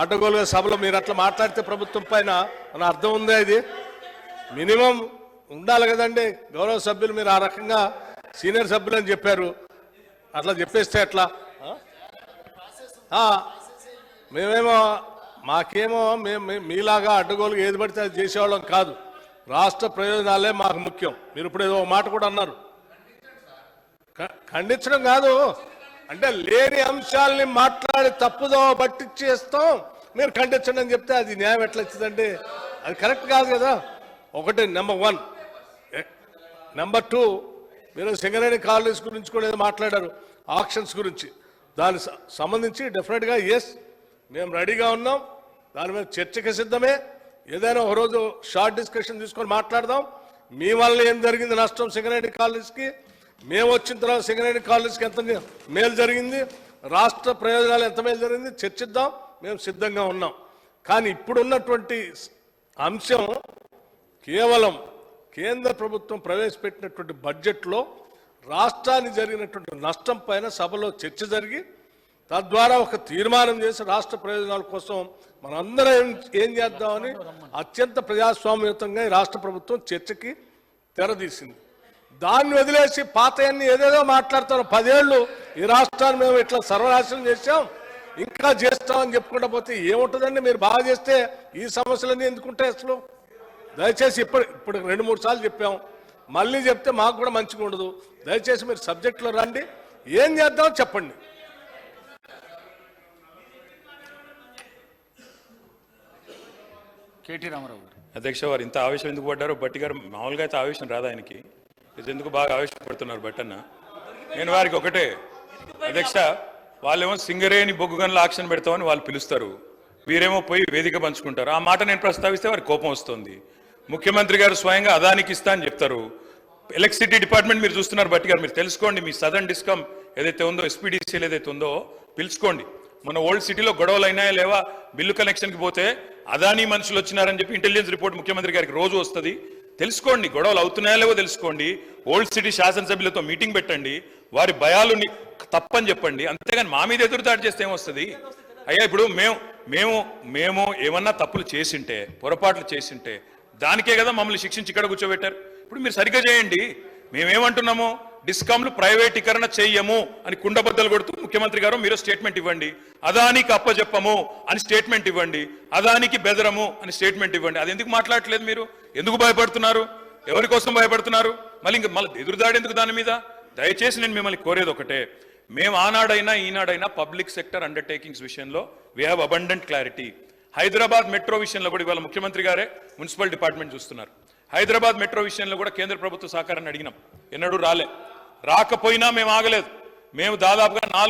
అడ్డగోలుగా సభలో మీరు అట్లా మాట్లాడితే ప్రభుత్వం పైన మన అర్థం ఉందా ఇది? మినిమం ఉండాలి కదండి. గౌరవ సభ్యులు మీరు ఆ రకంగా సీనియర్ సభ్యులు అని చెప్పారు. అట్లా చెప్పేస్తే ఎట్లా? మేమేమో మాకేమో మేము మీలాగా అడ్డగోలుగా ఏది పడితే అది చేసేవాళ్ళం కాదు. రాష్ట్ర ప్రయోజనాలే మాకు ముఖ్యం. మీరు ఇప్పుడు ఏదో ఒక మాట కూడా అన్నారు. ఖండించడం కాదు. అంటే లేని అంశాలని మాట్లాడి తప్పుదో పట్టించేస్తాం మీరు ఖండించండి అని చెప్తే అది న్యాయం ఎట్లా వచ్చిందంటే అది కరెక్ట్ కాదు కదా? ఒకటి నెంబర్ వన్. నెంబర్ టూ మీరు సింగరేణి కాలనీస్ గురించి కూడా ఏదో మాట్లాడారు ఆక్షన్స్ గురించి. దాని సంబంధించి డెఫినెట్గా ఎస్ మేము రెడీగా ఉన్నాం. దాని మీద చర్చకి సిద్ధమే. ఏదైనా ఒక రోజు షార్ట్ డిస్కషన్ తీసుకొని మాట్లాడదాం. మీ వల్ల ఏం జరిగింది నష్టం సింగరేణి కాలనీస్కి? మేము వచ్చిన తర్వాత సింగరేణి కాలనీస్కి ఎంత మేలు జరిగింది? రాష్ట్ర ప్రయోజనాలు ఎంత మేలు జరిగింది? చర్చిద్దాం మేము సిద్ధంగా ఉన్నాం. కానీ ఇప్పుడున్నటువంటి అంశం కేవలం కేంద్ర ప్రభుత్వం ప్రవేశపెట్టినటువంటి బడ్జెట్లో రాష్ట్రానికి జరిగినటువంటి నష్టం పైన సభలో చర్చ జరిగి తద్వారా ఒక తీర్మానం చేసి రాష్ట్ర ప్రయోజనాల కోసం మనందరం ఏం చేద్దామని అత్యంత ప్రజాస్వామ్యతంగా ఈ రాష్ట్ర ప్రభుత్వం చర్చకి తెరదీసింది. దాన్ని వదిలేసి పాతయన్ని ఏదేదో మాట్లాడతారు. పదేళ్ళు ఈ రాష్ట్రాన్ని మేము ఇట్లా సర్వనాశనం చేశాం. ఇంకా చేస్తామని చెప్పుకుంటా పోతే ఏముంటుందండి? మీరు బాగా చేస్తే ఈ సమస్యలన్నీ ఎందుకుంటాయి అసలు? దయచేసి ఇప్పుడు ఇప్పుడు రెండు మూడు సార్లు చెప్పాం. మళ్ళీ చెప్తే మాకు కూడా మంచిగా ఉండదు. దయచేసి మీరు సబ్జెక్టులో రండి. ఏం చేద్దామో చెప్పండి. కేటీ రామారావు గారు. అధ్యక్ష వారు ఇంత ఆవేశం ఎందుకు పడ్డారో? బట్టి గారు మామూలుగా అయితే ఆవేశం రాదు ఆయనకి? ఎందుకు బాగా ఆవేశపడుతున్నారు బట్టన్న నేను వారికి ఒకటే. అధ్యక్ష వాళ్ళేమో సింగరేణి బొగ్గు గనుల ఆక్షన్ పెడతామని వాళ్ళు పిలుస్తారు. వీరేమో పోయి వేదిక పంచుకుంటారు. ఆ మాట నేను ప్రస్తావిస్తే వారికి కోపం వస్తుంది. ముఖ్యమంత్రి గారు స్వయంగా అదానికి ఇస్తా అని చెప్తారు. ఎలక్ట్రిసిటీ డిపార్ట్మెంట్ మీరు చూస్తున్నారు బట్టి గారు మీరు తెలుసుకోండి మీ సదర్న్ డిస్కమ్ ఏదైతే ఉందో ఎస్పీడీసీలు ఏదైతే ఉందో పిలుచుకోండి. మన ఓల్డ్ సిటీలో గొడవలు అయినాయా లేవా? బిల్లు కనెక్షన్కి పోతే అదానీ మనుషులు వచ్చినారని చెప్పి ఇంటెలిజెన్స్ రిపోర్ట్ ముఖ్యమంత్రి గారికి రోజు వస్తుంది. తెలుసుకోండి గొడవలు అవుతున్నాయా లేవో తెలుసుకోండి. ఓల్డ్ సిటీ శాసనసభ్యులతో మీటింగ్ పెట్టండి. వారి భయాలు తప్పని చెప్పండి. అంతేగాని మా మీద ఎదురుదాడి చేస్తే ఏమొస్తుంది? అయ్యా ఇప్పుడు మేము మేము మేము ఏమన్నా తప్పులు చేసింటే పొరపాట్లు చేసింటే దానికే కదా మమ్మల్ని శిక్షించి ఇక్కడ కూర్చోబెట్టారు. ఇప్పుడు మీరు సరిగ్గా చేయండి. మేమేమంటున్నాము? డిస్కాంలు ప్రైవేటీకరణ చేయము అని కుండబద్దలు కొడుతూ ముఖ్యమంత్రి గారు మీరు స్టేట్మెంట్ ఇవ్వండి. అదానికి అప్పజెప్పము అని స్టేట్మెంట్ ఇవ్వండి. అదానికి బెదరము అని స్టేట్మెంట్ ఇవ్వండి. అది ఎందుకు మాట్లాడట్లేదు మీరు? ఎందుకు భయపడుతున్నారు? ఎవరి కోసం భయపడుతున్నారు? మళ్ళీ ఇంక మళ్ళీ ఎదురుదాడి ఎందుకు దాని మీద? దయచేసి నేను మిమ్మల్ని కోరేది ఒకటే. మేము ఆనాడైనా ఈనాడైనా పబ్లిక్ సెక్టర్ అండర్టేకింగ్స్ విషయంలో we have abundant clarity Hyderabad metro విషయంలో కూడా ఇవాళ ముఖ్యమంత్రి గారే మున్సిపల్ డిపార్ట్మెంట్ చూస్తున్నారు. హైదరాబాద్ మెట్రో విషయంలో కూడా కేంద్ర ప్రభుత్వ సహకారాన్ని అడిగినాం. ఎన్నడూ రాలే. రాకపోయినా మేము ఆగలేదు. మేము దాదాపుగా నాలుగు